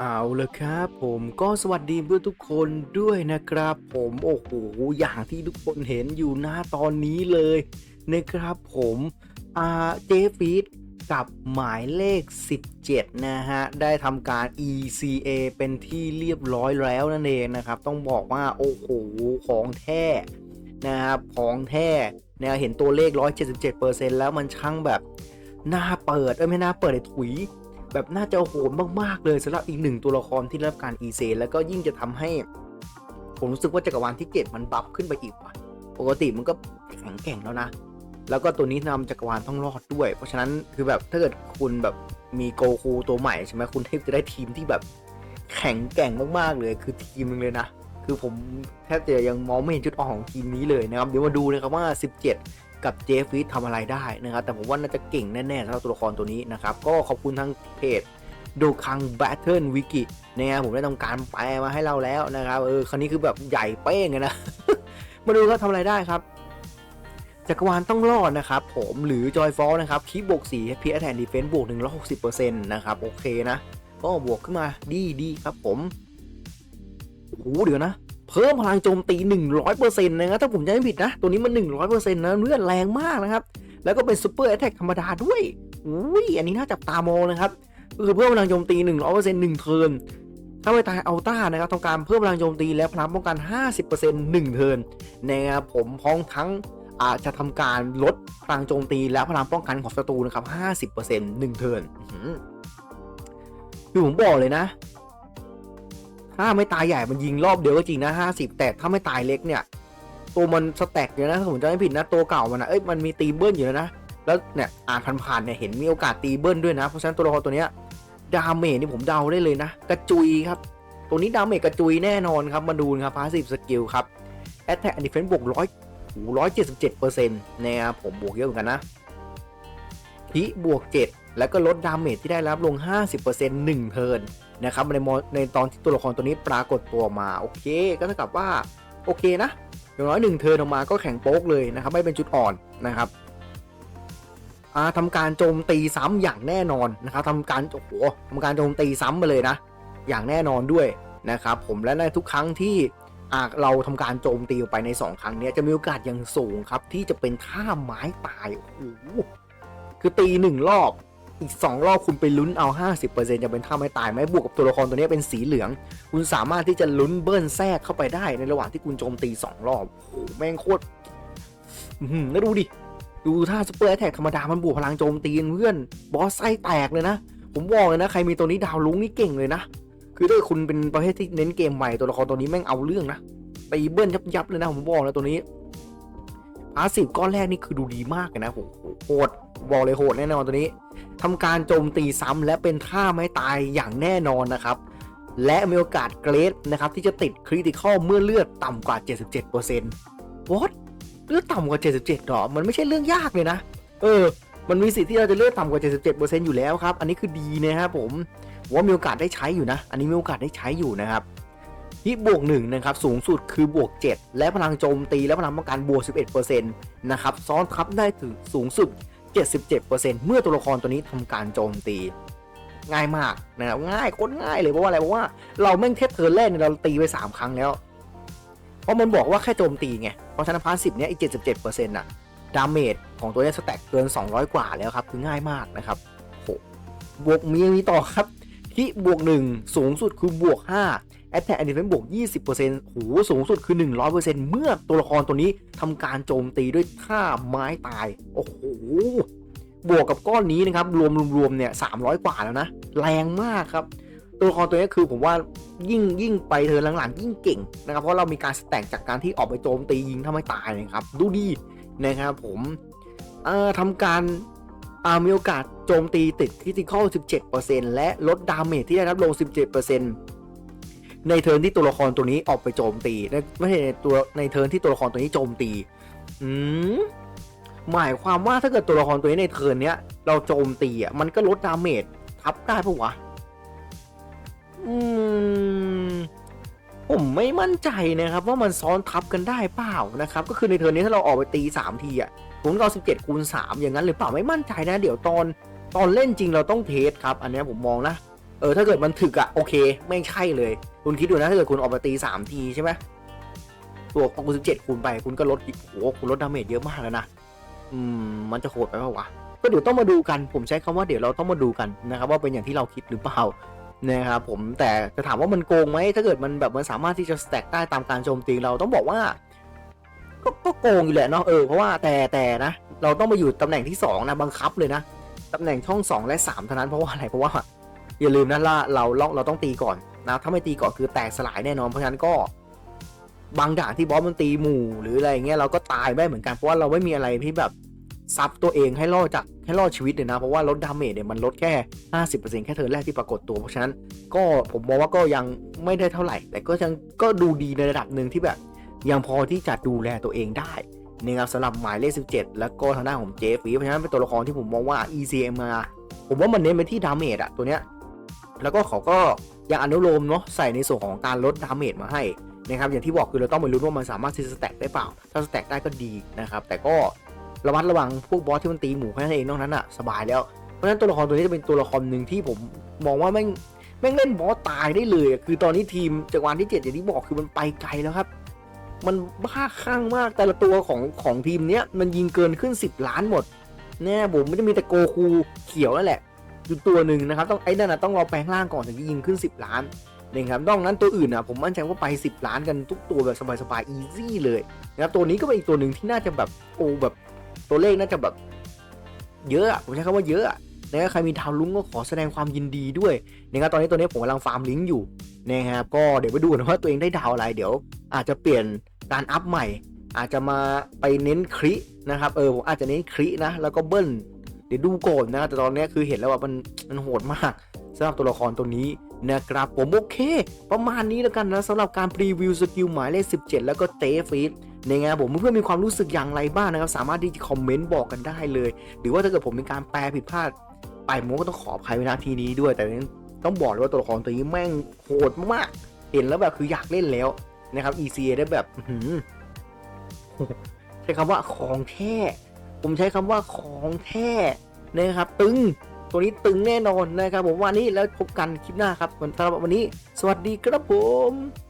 เอาละครับผมก็สวัสดีเพื่อนทุกคนด้วยนะครับ ผมโอ้โหอย่างที่ทุกคนเห็นอยู่หน้าตอนนี้เลยนะครับผมอาเจฟีดกับหมายเลข 17 นะฮะ ได้ทำการ ECA เป็นที่เรียบร้อยแล้วนั่นเองนะครับ ต้องบอกว่าโอ้โหของแท้นะครับของแท้นะเห็นตัวเลข 177%แล้วมันช่างแบบน่าเปิดเอ้ยไม่น่าเปิดเลยถุย แบบน่าจะโหดมากๆเลยสำหรับอีกหนึ่งตัวละครที่รับการอีเซแล้วก็ยิ่งจะทำให้ ผมรู้สึกว่าจักรวาลที่เจ็ดมันบัฟขึ้นไปอีกว่ะปกติมันก็แข็งแกร่งแล้วนะ แล้วก็ตัวนี้นำจักรวาลต้องรอดด้วย เพราะฉะนั้นคือแบบถ้าเกิดคุณแบบมีโกคูตัวใหม่ใช่ไหมคุณเทพจะได้ทีมที่แบบแข็งแกร่งมากๆเลย คือทีมนึงเลยนะคือผมแทบจะยังมองไม่เห็นจุดอ่อนของทีมนี้เลยนะครับ เดี๋ยวมาดูนะครับว่า 17 กับเจฟฟิตทำอะไรได้นะครับ แต่ผมว่าน่าจะเก่งแน่ๆสำหรับตัวละครตัวนี้นะครับ ก็ขอบคุณทางเพจดูคังแบทเทิลวิกินะครับผมได้ทำการแปลมาให้เราแล้วนะครับ เออคราวนี้คือแบบใหญ่เป้งเลยนะ มาดูเขาทำอะไรได้ครับจักรวาลต้องรอดนะครับผมหรือจอยฟอลนะครับคีบบวก4พีแอแทนดีเฟนซ์บวก160%นะครับโอเคนะ ก็บวกขึ้นมาดีดีครับผมโอ้โหเดี๋ยวนะ เพิ่มพลังโจมตี 100%นะครับถ้าผมจำไม่ผิดนะ ตัวนี้มัน 100%นะเลือดแรงมากนะครับ แล้วก็เป็นซูเปอร์แอตแทกธรรมดาด้วยอุ้ยอันนี้น่าจับตามองนะครับก็คือเพิ่มพลังโจมตี 100% 1เทิร์นถ้าไปตายอัลต้านะครับต้องการเพิ่มพลังโจมตีและพลังป้องกัน 50% 1เทิร์นนะครับผมพร้อมทั้งอาจจะทำการลดพลังโจมตีและพลังป้องกันของศัตรูนะครับ 50% 1เทิร์นคือผมบอกเลยนะ ถ้าไม่ตายใหญ่มันยิงรอบเดียวก็จริงนะ50แต่ถ้าไม่ตายเล็กเนี่ย ตัวมันสแต็กอยู่นะถ้าผมจำไม่ผิดนะตัวเก่ามันนะเอ้ยมันมีตีเบิ้ลอยู่แล้วนะแล้วเนี่ยอ่านผ่านๆเนี่ยเห็นมีโอกาสตีเบิ้ลด้วยนะเพราะฉะนั้นตัวละครตัวเนี้ยดาเมจนี่ผมเดาได้เลยนะกระจุยครับ ตัวนี้ดาเมจกระจุยแน่นอนครับมาดูนะครับพาสซีฟสกิลครับแอตแทกอันดิเฟนบวกร้อยร้อยเจ็ดสิบเจ็ดเปอร์เซ็นต์นะครับผมบวกเยอะเหมือนกันนะทีบวก7แล้วก็ลดดาเมจที่ได้รับลง 50% 1เทิร์น นะครับในในตอนที่ตัวละครตัวนี้ปรากฏตัวมาโอเค ก็เท่ากับว่าโอเคนะอย่างน้อยหนึ่งเทิร์นออกมาก็แข็งโป๊กเลยนะครับไม่เป็นจุดอ่อนนะครับอ่าทำการโจมตีซ้ำอย่างแน่นอนนะครับทำการโอ้โหทำการโจมตีซ้ำไปเลยนะ อย่างแน่นอนด้วยนะครับผมและในทุกครั้งที่เราทำการโจมตีไปใน 2 ครั้งนี้จะมีโอกาสอย่างสูงครับที่จะเป็นท่าไม้ตายโอ้โหคือตีหนึ่งรอบ อีก 2 รอบคุณไปลุ้นเอา 50%จะเป็นท่าไม้ตายไหมบวกกับตัวละครตัวนี้เป็นสีเหลือง คุณสามารถที่จะลุ้นเบิ้ลแทรกเข้าไปได้ในระหว่างที่คุณโจมตี 2 รอบโอ้แม่งโคตรอื้อหือแล้วดูดิ ดูท่าสเปอร์แท็กธรรมดา มันบวกพลังโจมตีเพื่อน บอสไส้แตกเลยนะ ผมบอกเลยนะ ใครมีตัวนี้ดาวลุ้งนี่เก่งเลยนะ คือถ้าคุณเป็นประเภทที่เน้นเกมใหม่ตัวละครตัวนี้แม่งเอาเรื่องนะตีเบิ้ลยับยับๆเลยนะผมบอกแล้วตัวนี้ พาสซีฟก้อนแรกนี่คือดูดีมากเลยนะโหโหดบอกเลยโหดแน่นอนตัวนี้ทำการโจมตีซ้ำและเป็นท่าไม้ตายอย่างแน่นอนนะครับและมีโอกาสเกรดนะครับที่จะติดคริติคอลเมื่อเลือดต่ำกว่า 77% What เลือดต่ำกว่า 77หรอ มันไม่ใช่เรื่องยากเลยนะ เออ มันมีสิทธิ์ที่เราจะเลือดต่ำกว่า 77%อยู่แล้วครับ อันนี้คือดีนะครับผม ว่ามีโอกาสได้ใช้อยู่นะ อันนี้มีโอกาสได้ใช้อยู่นะครับ ที่บวกหนึ่งนะครับสูงสุดคือบวก 7 และพลังโจมตีและพลังป้องกันบวก 11%นะครับซ้อนทับได้ถึงสูงสุด 77%เมื่อตัวละครตัวนี้ทำการโจมตีง่ายมากนะครับง่ายโคตรง่ายเลยเพราะว่าอะไรเพราะว่าเราแม่งเทสเทิร์แรกเนี่ยเราตีไป 3 ครั้งแล้ว เพราะมันบอกว่าแค่โจมตีไงเพราะฉะนั้นพาสสิบเนี้ยอีก77%น่ะดาเมจของตัวนี้สแต็กเกิน 200 กว่าแล้วครับ คือง่ายมากนะครับโหบวกมีมีต่อครับที่บวก 1 สูงสุดคือบวก 5 a t t a c k and Defense บวก 20%โหสูงสุดคือ 100%เมื่อตัวละครตัวนี้ทำการโจมตีด้วยท่าไม้ตาย โอ้โห บวกกับก้อนนี้นะครับ รวมรวมเนี่ย 300 กว่าแล้วนะ แรงมากครับ ตัวละครตัวนี้คือผมว่ายิ่งยิ่งไปเธอหลังๆ ยิ่งเก่งนะครับ เพราะเรามีการสแต็กจากการที่ออกไปโจมตียิงทำให้ตายนะครับ ดูดีนะครับผมเอ่อทำการอามีโอกาสโจมตีติดคริติคอล17%และลดดาเมจที่ได้รับลง 17% ในเทิร์นที่ตัวละครตัวนี้ออกไปโจมตีไม่ใช่ในตัวในเทิร์นที่ตัวละครตัวนี้โจมตี อืมหมายความว่าถ้าเกิดตัวละครตัวนี้ในเทิร์นเนี้ยเราโจมตีอะมันก็ลดดาเมจทับได้ปะวะ อืม ผมไม่มั่นใจนะครับ ว่ามันซ้อนทับกันได้เปล่านะครับ ก็คือในเทิร์นนี้ถ้าเราออกไปตี3ทีอะผมเรา17คูณ3อย่างนั้นหรือเปล่าไม่มั่นใจนะ เดี๋ยวตอนตอนเล่นจริงเราต้องเทสครับ อันนี้ผมมองนะ เออถ้าเกิดมันถึกอะโอเค ไม่ใช่เลย คุณคิดดูนะถ้าเกิดคุณออกมาตีสามทีใช่ไหมตัวของคุณสิบเจ็ดคูณไปคุณก็ลดโอ้โหคุณลดดาเมจเยอะมากแล้วนะอืมมันจะโหดไปปล่าวะก็เดี๋ยวต้องมาดูกันผมใช้คำว่าเดี๋ยวเราต้องมาดูกันนะครับว่าเป็นอย่างที่เราคิดหรือเปล่านะครับผมแต่จะถามว่ามันโกงไหมถ้าเกิดมันแบบมันสามารถที่จะสแต็กได้ตามการโจมตีเราต้องบอกว่าก็ก็โกงอยู่แหละเนาะเออเพราะว่าแต่แต่นะ เราต้องมาอยู่ตำแหน่งที่สองนะบังคับเลยนะตำแหน่งช่องสองและสามเท่านั้นเพราะว่าอะไรเพราะว่า อย่าลืมนะล่ะเราเราเราต้องตีก่อนนะถ้าไม่ตีก่อนคือแตกสลายแน่นอนเพราะฉะนั้นก็ บางด่านที่บอสมันตีหมู่หรืออะไรเงี้ยเราก็ตายได้เหมือนกันเพราะว่าเราไม่มีอะไรที่แบบซับตัวเองให้รอดจากให้รอดชีวิตเลยนะ เพราะว่าลดดาเมจเนี่ยมันลดแค่ 50%แค่เทิร์นแรกที่ปรากฏตัว เพราะฉะนั้นก็ผมมองว่าก็ยังไม่ได้เท่าไหร่ แต่ก็ยังก็ดูดีในระดับหนึ่งที่แบบ ยังพอที่จะดูแลตัวเองได้นะครับสำหรับหมายเลข 17 แล้วก็ทางด้านของเจฟฟีเพราะฉะนั้นเป็นตัวละครที่ผมมองว่า ECM มาผมว่ามันเน้นไปที่ดาเมจอะตัวเนี้ย แล้วก็เขาก็ยังอนุโลมเนาะใส่ในส่วนของการลดดาเมจมาให้นะครับอย่างที่บอกคือเราต้องไปรู้นว่ามันสามารถที่จะสแต็กได้เปล่า ถ้าสแต็กได้ก็ดีนะครับ แต่ก็ระมัดระวังพวกบอสที่มันตีหมูแค่นั้นเองนอกนั้นอะสบายแล้ว เพราะฉะนั้นตัวละครตัวนี้จะเป็นตัวละครหนึ่งที่ผมมองว่าแม่งแม่งเล่นบอสตายได้เลย คือตอนนี้ทีมจากวันที่7อย่างที่บอกคือมันไปไกลแล้วครับ มันบ้าคลั่งมากแต่ละตัวของของทีมเนี้ยมันยิงเกินขึ้น 10 ล้านหมดแน่ผมไม่ได้มีแต่โกคูเขียวนั่นแหละ อยู่ตัวหนึ่งนะครับต้องไอ้นั่นนะต้องรอแปลงร่างก่อนถึงจะยิงขึ้น 10 ล้านนะครับนอกนั้นตัวอื่นนะผมมั่นใจว่าไป 10 ล้านกันทุกตัวแบบสบายๆอีซี่เลยนะครับตัวนี้ก็เป็นอีกตัวหนึ่งที่น่าจะแบบโอ้แบบตัวเลขน่าจะแบบเยอะผมใช้คำว่าเยอะนะครับใครมีดาวลุ้งก็ขอแสดงความยินดีด้วยนะครับตอนนี้ตัวนี้ผมกำลังฟาร์มลิงก์อยู่นะครับก็เดี๋ยวไปดูนะว่าตัวเองได้ดาวอะไรเดี๋ยว อาจจะเปลี่ยนการอัพใหม่ อาจจะมาไปเน้นครินะครับเออผมอาจจะเน้นครินะแล้วก็เบิ้ล เดี๋ยวดูก่อนนะแต่ตอนนี้คือเห็นแล้วว่ามันมันโหดมากสำหรับตัวละครตัวนี้นะครับผมโอเค ประมาณนี้แล้วกันนะสำหรับการพรีวิวสกิลหมายเลข 17 แล้วก็เตฟีดในไงผมเพื่อนๆมีความรู้สึกอย่างไรบ้างนะครับ สามารถที่จะคอมเมนต์บอกกันได้เลย หรือว่าถ้าเกิดผมมีการแปลผิดพลาดไปผมก็ต้องขออภัยไว้ณทีนี้ด้วยแต่ต้องบอกเลยว่าตัวละครตัวนี้แม่งโหดมากๆเห็นแล้วแบบคืออยากเล่นแล้วนะครับ ECA ได้แบบใช้คำว่าของแท้ ผมใช้คำว่าของแท้นะครับ ตึงตัวนี้ตึงแน่นอนนะครับ ผมวันนี้แล้วพบกันคลิปหน้าครับสำหรับวันนี้ สวัสดีครับผม